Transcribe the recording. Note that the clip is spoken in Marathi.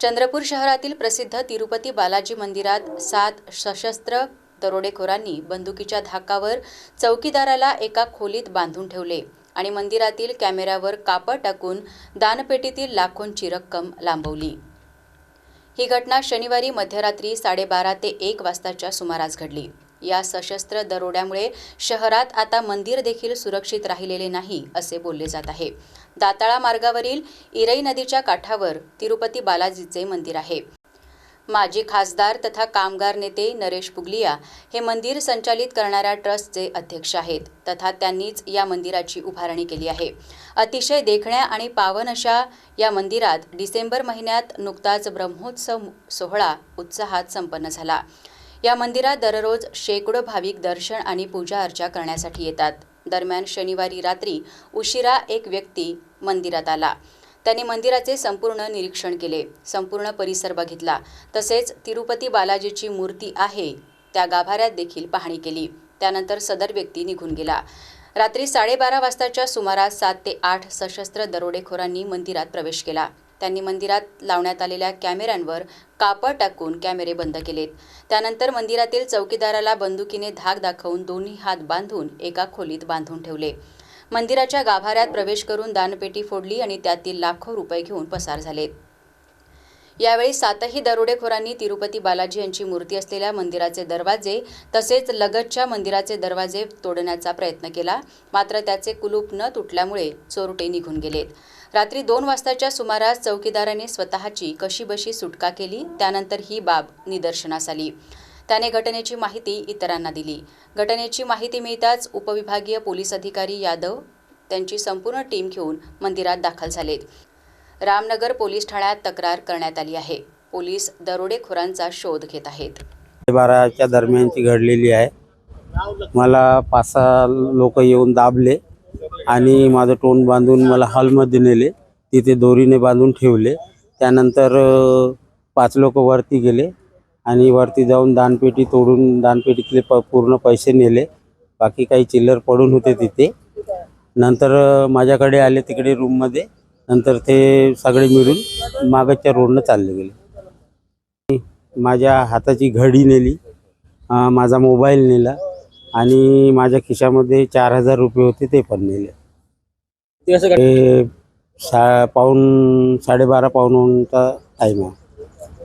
चंद्रपूर शहरातील प्रसिद्ध तिरुपती बालाजी मंदिरात सात सशस्त्र दरोडेखोरांनी बंदुकीच्या धाकावर चौकीदाराला एका खोलीत बांधून ठेवले आणि मंदिरातील कॅमेऱ्यावर कापड टाकून दानपेटीतील लाखोंची रक्कम लांबवली. ही घटना शनिवारी मध्यरात्री साडेबारा ते एक वाजताच्या सुमारास घडली. या सशस्त्र दरोड्यामुळे शहरात आता मंदिर देखील सुरक्षित राहिलेले नाही असे बोलले जात आहे. दाताळा मार्गावरील इरई नदीच्या काठावर तिरुपती बालाजीचे मंदिर आहे. माजी खासदार तथा कामगार नेते नरेश पुगलिया हे मंदिर संचालित करणाऱ्या ट्रस्टचे अध्यक्ष आहेत. तथा त्यांनीच या मंदिराची उभारणी केली आहे. अतिशय देखण्या आणि पावन अशा या मंदिरात डिसेंबर महिन्यात नुकताच ब्रह्मोत्सव सोहळा उत्साहात संपन्न झाला. या मंदिरात दररोज शेकडो भाविक दर्शन आणि पूजा अर्चा करण्यासाठी येतात. दरम्यान शनिवारी रात्री उशिरा एक व्यक्ती मंदिरात आला. त्याने मंदिराचे संपूर्ण निरीक्षण केले संपूर्ण परिसर बघितला. तसेच तिरुपती बालाजीची मूर्ती आहे त्या गाभाऱ्यात देखील पाहणी केली. त्यानंतर सदर व्यक्ती निघून गेला. रात्री साडेबारा वाजताच्या सुमारास सात ते आठ सशस्त्र दरोडेखोरांनी मंदिरात प्रवेश केला. त्यांनी मंदिरात लावण्यात आलेल्या कॅमेऱ्यांवर कापड टाकून कॅमेरे बंद केलेत. त्यानंतर मंदिरातील चौकीदाराला बंदुकीने धाक दाखवून दोन्ही हात बांधून एका खोलीत बांधून ठेवले. मंदिराच्या गाभाऱ्यात प्रवेश करून दानपेटी फोडली आणि त्यातील लाखो रुपये घेऊन पसार झालेत. यावेळी सातही दरोडेखोरांनी तिरुपती बालाजी यांची मूर्ती असलेल्या मंदिराचे दरवाजे तसेच लगतच्या मंदिराचे दरवाजे तोडण्याचा प्रयत्न केला मात्र त्याचे कुलूप न तुटल्यामुळे चोरटे निघून गेलेत. रात्री दोन वाजताच्या सुमारास चौकीदाराने स्वतःची कशीबशी सुटका केली त्यानंतर ही बाब निदर्शनास आली. त्याने घटनेची माहिती इतरांना दिली. घटनेची माहिती मिळताच उपविभागीय पोलीस अधिकारी यादव त्यांची संपूर्ण टीम घेऊन मंदिरात दाखल झालेत. रामनगर पोलीस ठाण्यात तक्रार करण्यात आली आहे. पोलीस दरोडेखोरांचा शोध घेत आहेत. बाराच्या दरम्यानची घडलेली आहे. मला पाच सहा लोक येऊन दाबले. आणि माझं टोन बांधून मला हॉलमध्ये नेले. तिथे दोरीने बांधून ठेवले. त्यानंतर पाच लोक वरती गेले आणि वरती जाऊन दानपेटी तोडून दानपेटीतले प पूर्ण पैसे नेले. बाकी काही चिल्लर पडून होते तिथे. नंतर माझ्याकडे आले तिकडे रूममध्ये. नंतर ते सगळे मिळून मागच्या रोडनं चालले गेले. माझ्या हाताची घडी नेली. माझा मोबाईल नेला आणि माझ्या खिशामध्ये चार हजार रुपये होते ते पण नेले. ते कसं ते सा पाऊन साडेबारा पाऊनचा टाईम आहे.